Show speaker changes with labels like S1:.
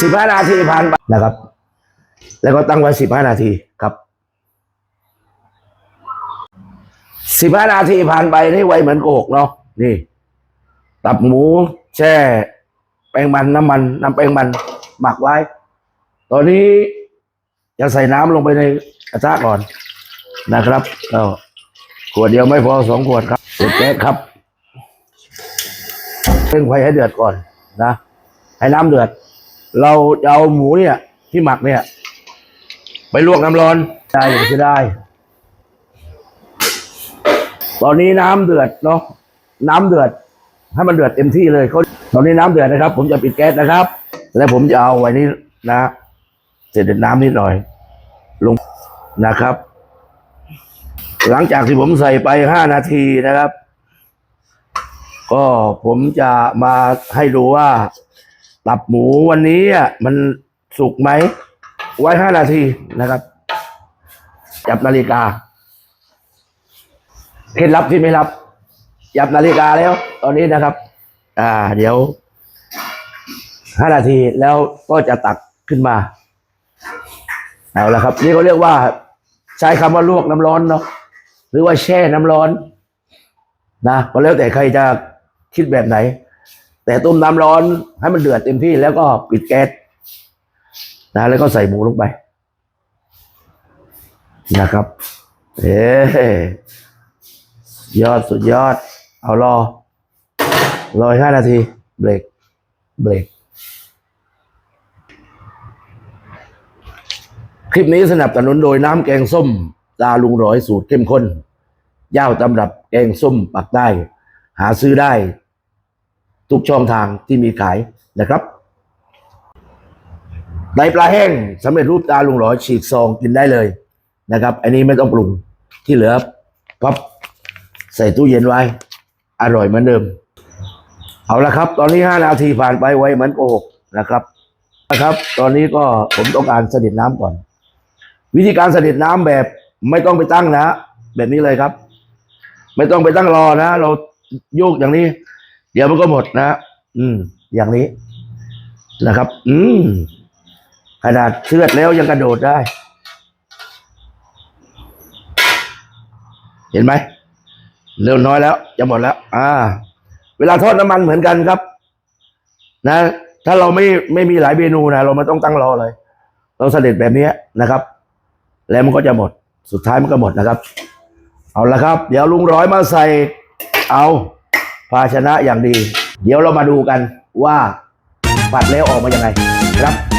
S1: สิบห้านาทีผ่านไปนะครับ แล้วก็ตั้งไว้สิบห้านาทีครับสิบห้านาทีผ่านไปนี่ไวเหมือนโกหกเนาะนี่ ตับหมูแช่ แป้งมันน้ำมันน้ำแป้งมันหมักไว้ ตอนนี้จะใส่น้ำลงไปในกระทะก่อนนะครับก็ขวดเดียวไม่พอสองขวดครับสุดแก๊ครับเร่งไฟให้เดือดก่อนนะ ให้น้ำเดือด เราจะเอาหมูเนี่ย ที่หมักเนี่ย ไปลวกน้ำร้อนได้หรือจะได้ ตอนนี้น้ำเดือดเนาะน้ำเดือด ให้มันเดือดเต็มที่เลยเขาตอนนี้น้ำเดือดนะครับ ผมจะปิดแก๊สนะครับ แล้วผมจะเอาไว้นี้นะเสร็จน้ำนิดหน่อย ลงนะครับ หลังจากที่ผมใส่ไปห้านาทีนะครับ ก็ผมจะมาให้ดูว่า ตับหมูวันนี้อะมันสุกไหม ไว้ห้านาทีนะครับ จับนาฬิกาเคล็ดลับที่ไม่รับจับนาฬิกาแล้ว ตอนนี้นะครับ อ่า เดี๋ยวห้านาทีแล้วก็จะตักขึ้นมา เอาละครับ นี่เขาเรียกว่า ใช้คำว่าลวกน้ำร้อนเนาะหรือว่าแช่น้ำร้อน นะก็แล้วแต่ใครจะคิดแบบไหน แต่ต้มน้ำร้อนให้มันเดือดเต็มที่แล้วก็ปิดแก๊สนะแล้วก็ใส่หมูลงไปนะครับเอ๊ยอดสุดยอด เอารอรอห้านาที เบรกเบรกคลิปนี้สนับสนุนโดยน้ำแกงส้มตาลุงร้อยสูตรเข้มข้น ย่าวตำรับแกงส้มปักได้หาซื้อได้ ทุกช่องทางที่มีขายนะครับไตปลาแห้งสำเร็จรูปตาลุงหลอฉีกซองกินได้เลยนะครับ อันนี้ไม่ต้องปรุงที่เหลือพับใส่ตู้เย็นไว้ อร่อยเหมือนเดิม เอาละครับ ตอนนี้ห้านาทีผ่านไปไวเหมือนโกหกนะครับนะครับ ตอนนี้ก็ผมต้องการเสด็จน้ำก่อน วิธีการเสด็จน้ำแบบไม่ต้องไปตั้งนะ แบบนี้เลยครับ ไม่ต้องไปตั้งรอนะ เราโยกอย่างนี้ เดี๋ยวมันก็หมดนะ อืม อย่างนี้นะครับ อืม ขนาดเชือดแล้วยังกระโดดได้ เห็นไหมเร็วน้อยแล้ว จะหมดแล้ว อ่า เวลาทอดน้ำมันเหมือนกันครับ นะ ถ้าเราไม่ไม่มีหลายเมนูนะเราไม่ต้องตั้งรอเลย เราเสด็จแบบนี้นะครับ แล้วมันก็จะหมด สุดท้ายมันก็หมดนะครับ เอาละครับ เดี๋ยวลุงร้อยมาใส่ เอา ภาชนะอย่างดี เดี๋ยวเรามาดูกันว่าปัดแล้วออกมายังไงครับ